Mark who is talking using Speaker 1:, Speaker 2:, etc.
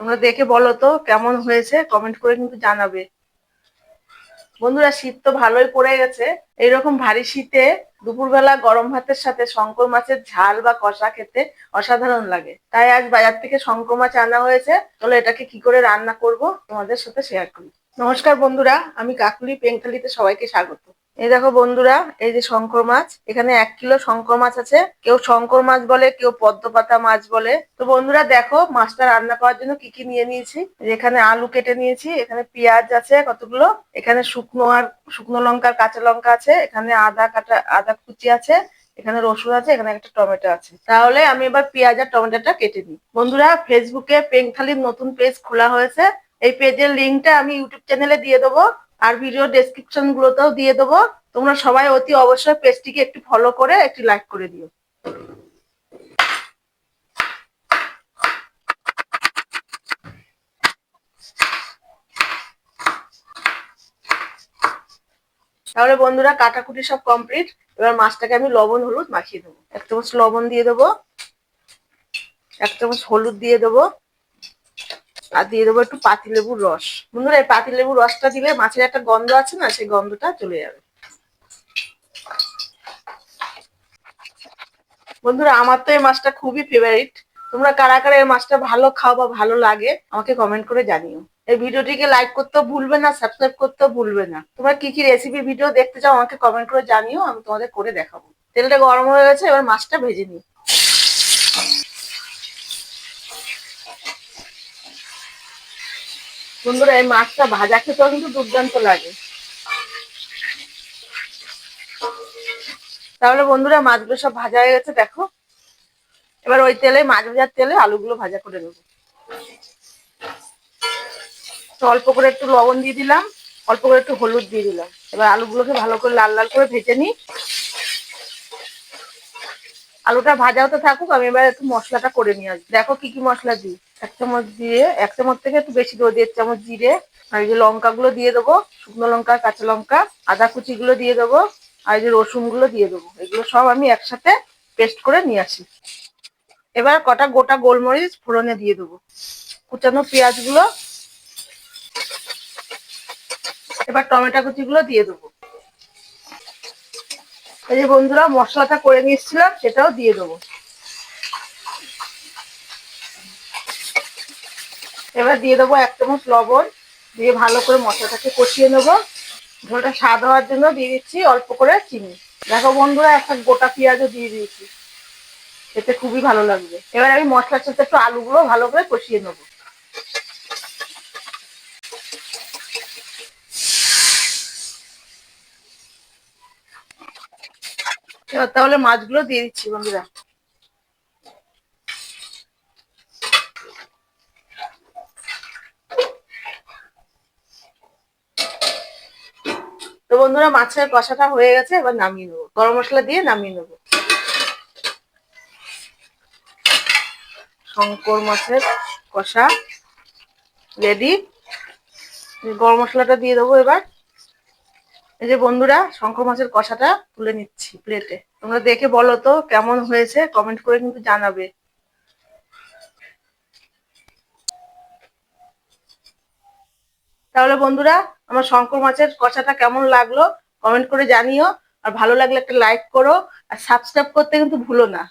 Speaker 1: তোমরা দেখে বলো তো কেমন হয়েছে কমেন্ট করে কিন্তু জানাবে। বন্ধুরা, শীত তো ভালোই পড়ে গেছে। এইরকম ভারী শীতে দুপুরবেলা গরম ভাতের সাথে শঙ্কর মাছের ঝাল বা কষা খেতে অসাধারণ লাগে। তাই আজ বাজার থেকে শঙ্কর মাছ আনা হয়েছে। চলো এটাকে কি করে রান্না করব তোমাদের সাথে শেয়ার করি। নমস্কার বন্ধুরা, আমি কাকুলি পেঙ্কালিতে সবাইকে স্বাগত। এই দেখো বন্ধুরা, এই যে শঙ্কর মাছ, এখানে এক কিলো শঙ্কর মাছ আছে। কেউ শঙ্কর মাছ বলে, কেউ পদ্মপাতা মাছ বলে। তো বন্ধুরা, দেখো মাছটা রান্না করার জন্য কি কি নিয়ে নিয়েছি? এখানে আলু কেটে নিয়েছি, এখানে পেঁয়াজ আছে কতগুলো? এখানে শুকনো আর শুকনো লঙ্কার কাঁচা লঙ্কা আছে, এখানে আদা কাটা আদা কুচি আছে, এখানে রসুন আছে, এখানে একটা টমেটো আছে। তাহলে আমি এবার পেঁয়াজ আর টমেটোটা কেটে নিই। বন্ধুরা ফেসবুকে পেংখালির নতুন পেজ খোলা হয়েছে। এই পেজের লিঙ্কটা আমি ইউটিউব চ্যানেলে দিয়ে দেবো। আর ভিডিও ডেসক্রিপশন গুলোতেও দিয়ে দেবো। তোমরা সবাই অতি অবশ্যই পেজটিকে একটু ফলো করে একটি লাইক করে দিও। তাহলে বন্ধুরা কাটাকুটি সব কমপ্লিট এবার মাছটাকে আমি লবণ, হলুদ মাখিয়ে দেবো। এক চামচ লবণ দিয়ে দেবো। এক চামচ হলুদ দিয়ে দেবো। আর দিয়ে দেবো একটু পাতিলেবুর রস। বন্ধুরা, এই পাতিলেবুর রসটা দিলে মাছের একটা গন্ধ আছে না, সেই গন্ধটা চলে যাবে। বন্ধুরা, আমার তো এই মাছটা খুবই ফেভারিট তোমরা কারা কারা এই মাছটা ভালো খাও বা ভালো লাগে, আমাকে কমেন্ট করে জানিও। এই ভিডিওটিকে লাইক করতেও ভুলবে না সাবস্ক্রাইব করতেও ভুলবে না। তোমরা কি কি রেসিপি ভিডিও দেখতে চাও, আমাকে কমেন্ট করে জানিও, আমি তোমাদের করে দেখাবো। তেলটা গরম হয়ে গেছে, এবার মাছটা ভেজে নিই। বন্ধুরা, এই মাছটা ভাজা খেতেও কিন্তু দুর্দান্ত লাগে। তাহলে বন্ধুরা, মাছগুলো সব ভাজা হয়ে গেছে, দেখো। এবার ওই তেলে, মাছ ভাজার তেলে আলুগুলো ভাজা করে নেব। অল্প করে একটু লবণ দিয়ে দিলাম, অল্প করে একটু হলুদ দিয়ে দিলাম। এবার আলুগুলোকে ভালো করে লাল লাল করে ভেজে নিই। আলুটা ভাজা হতে থাকুক, আমি এবার একটু মশলাটা করে নিয়ে আসব। দেখো কি কি মশলা দিই। এক চামচ দিয়ে, এক চামচ থেকে একটু বেশি দেবো দেড় চামচ জিরে। আর এই যে লঙ্কাগুলো দিয়ে দেবো, শুকনো লঙ্কা, কাঁচা লঙ্কা, আদা কুচিগুলো দিয়ে দেবো, আর এই যে রসুনগুলো দিয়ে দেবো। এগুলো সব আমি একসাথে পেস্ট করে নিয়ে আসি। এবার কটা গোটা গোলমরিচ ফোড়নে দিয়ে দেবো। কুচানো পেঁয়াজগুলো, এবার টমেটো কুচিগুলো দিয়ে দেবো। এই যে বন্ধুরা, মশলাটা করে নিয়েছিলাম, সেটাও দিয়ে দেবো। এবার দিয়ে দেবো এক চামচ লবণ, দিয়ে ভালো করে মশলাটাকে কষিয়ে নেব। ঝোলটা স্বাদ হওয়ার জন্য দিয়ে দিচ্ছি অল্প করে চিনি। দেখো বন্ধুরা, একটা গোটা পেঁয়াজও দিয়ে দিয়েছি। এতে খুবই ভালো লাগবে। এবার আমি মশলার সাথে একটু আলুগুলো ভালো করে কষিয়ে নেব। এবার তাহলে মাছগুলো দিয়ে দিচ্ছি বন্ধুরা। তো বন্ধুরা, মাছের কষাটা হয়ে গেছে, এবার নামিয়ে নেব। গরম মশলা দিয়ে নামিয়ে নেব। শঙ্কর মাছের কষা রেডি গরম মশলাটা দিয়ে দেবো এবার। এই যে বন্ধুরা শঙ্কর মাছের কষাটা তুলে নিচ্ছি প্লেটে তোমরা দেখে বলো তো কেমন হয়েছে কমেন্ট করে কিন্তু জানাবে। তাহলে বন্ধুরা, আমার শঙ্কর মাছের কষাটা কেমন লাগল কমেন্ট করে জানিও। আর ভালো লাগলে একটা লাইক করো, আর সাবস্ক্রাইব করতে কিন্তু ভুলো না।